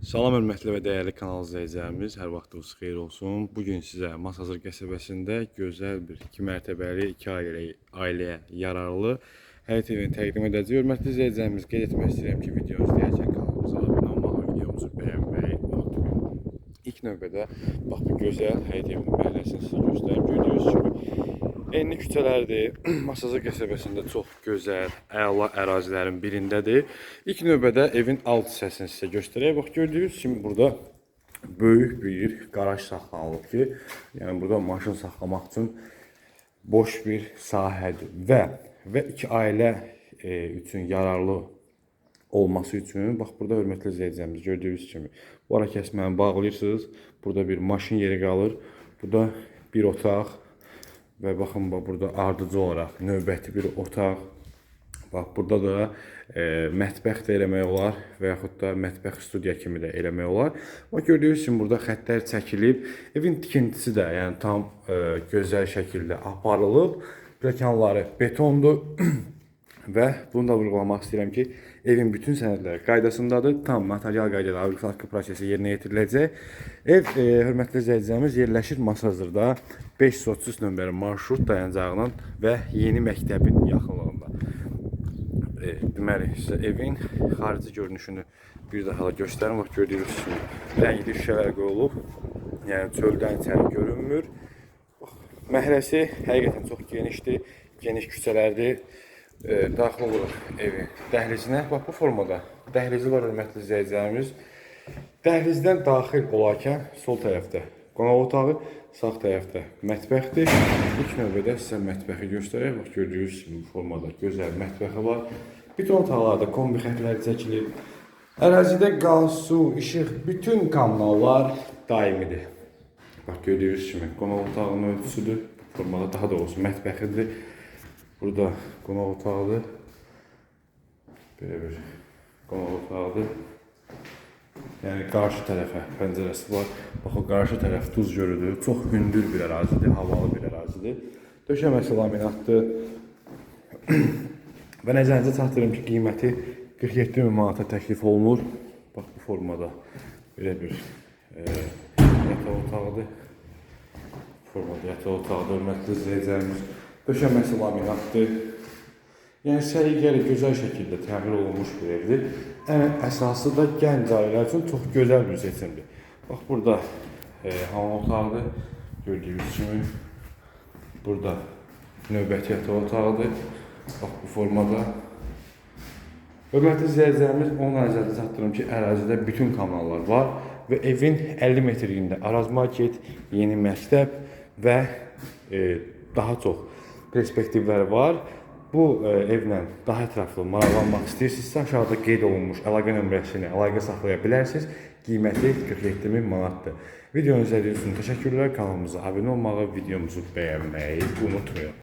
Salam hörmətli və dəyərli kanal izləyicilərimiz, hər vaxtınız xeyir olsun. Bu gün sizə Masazır qəsəbəsində gözəl bir 2 mərtəbəli, 2 ailə ailəyə yararlı həyət evini təqdim edəcəyik. Hörmətli izləyicilərimiz, qeyd etmək istəyirəm ki, videomuzu izləyərkən kanalımıza abunə olmağı, videomuzu bəyənməyi unutmayın. İlk növbədə bax bu gözəl həyət evinin məhəlləsini sizə göstərim. Gördüyünüz kimi Enli küçələrdir. Masazır qəsəbəsində çox gözəl, əla ərazilərin birindədir. İlk növbədə evin alt hissəsini sizə göstərək. Bax gördüyünüz kimi burada böyük bir qaraj saxlanılıb ki, yəni burada maşın saxlamaq üçün boş bir sahədir və və iki ailə e, üçün yararlı olması üçün bax burada hörmətli izləyicilərimiz gördüyünüz kimi bu ara kəsməni bağlayırsınız. Burada bir maşın yeri qalır. Burada bir otaq və baxın bax burada ardıcı olaraq növbəti bir otaq. Bax burada da e, mətbəx də eləmək olar və yaxud da mətbəx studiya kimi də eləmək olar. Bax gördüyünüz kimi burada xəttlər çəkilib. Evin tikintisi də yəni tam e, gözəl şəkildə aparılıb. Pləkanları betondur. Və bunu da vurğulamaq istəyirəm ki, evin bütün sənədləri qaydasındadır. Tam material qaydada fabrikasyon prosesi yerinə yetiriləcək. Ev, e, hörmətli izləyicilərimiz, yerləşir Masazırda 530 nömrəli marşrut dayanacağının və yeni məktəbin yaxınlığında. E, deməli, sizə evin xarici görünüşünü bir daha da göstərim. Bax, gördüyünüz kimi rəngli şüşələr qoyulub. Yəni çöldən içəri görünmür. Məhəlləsi həqiqətən çox genişdir, geniş küçələrdir. E, daxil oluruq evin dəhlizinə. Bax bu formada dəhlizi var hörmətli izləyicilərimiz. Dəhlizdən daxil olarkən sol tərəfdə qonaq otağı, sağ tərəfdə mətbəxdir. İlk növbədə sizə mətbəxi göstərək. Bax gördüyünüz kimi bu formada gözəl mətbəxi var. Bütün otaqlarda kombi xətləri çəkilib. Ərazidə qaz, su, işıq, bütün kommunallar daimidir. Bax gördüyünüz kimi qonaq otağının ölçüsüdür. Formada daha doğrusu mətbəxidir. Burada qonaq otağıdır. Belə bir qonaq otağıdır. Yəni qarşı tərəfə pəncərəsi var. Bax o qarşı tərəf Tuz gölüdür. Çox hündür bir ərazidir, havalı bir ərazidir. Döşəməsi laminatdır. Və nəzərinizə çatdırım ki, qiyməti 47 min manata təklif olunur. Bax bu formada belə bir e, yataq otağıdır. Formada yataq otağıdır, hörmətli izləyicilərimiz. Döşəməsi laminatdır. Yəni səliqəli, gözəl şəkildə təmir olunmuş bir evdir. Ən əsası da gənc ailələr üçün çox gözəl bir seçimdir. Bax burada e, hamam otağıdır. Gördüyünüz kimi burada növbəti yataq otağıdır. Bax bu formada. Hörmətli izləyicilərimiz, onun nəzərdə çatdırım ki, ərazidə bütün kanallar var və evin 50 metrliyində Araz market, yeni məktəb və e, daha çox perspektivləri var. Bu e, evlə daha ətraflı maraqlanmaq istəyirsinizsə, aşağıda qeyd olunmuş əlaqə nömrəsini əlaqə saxlaya bilərsiniz. Qiyməti 47 min manatdır. Videonu izlədiyiniz üçün təşəkkürlər. Kanalımıza abunə olmağı, videomuzu bəyənməyi unutmayın.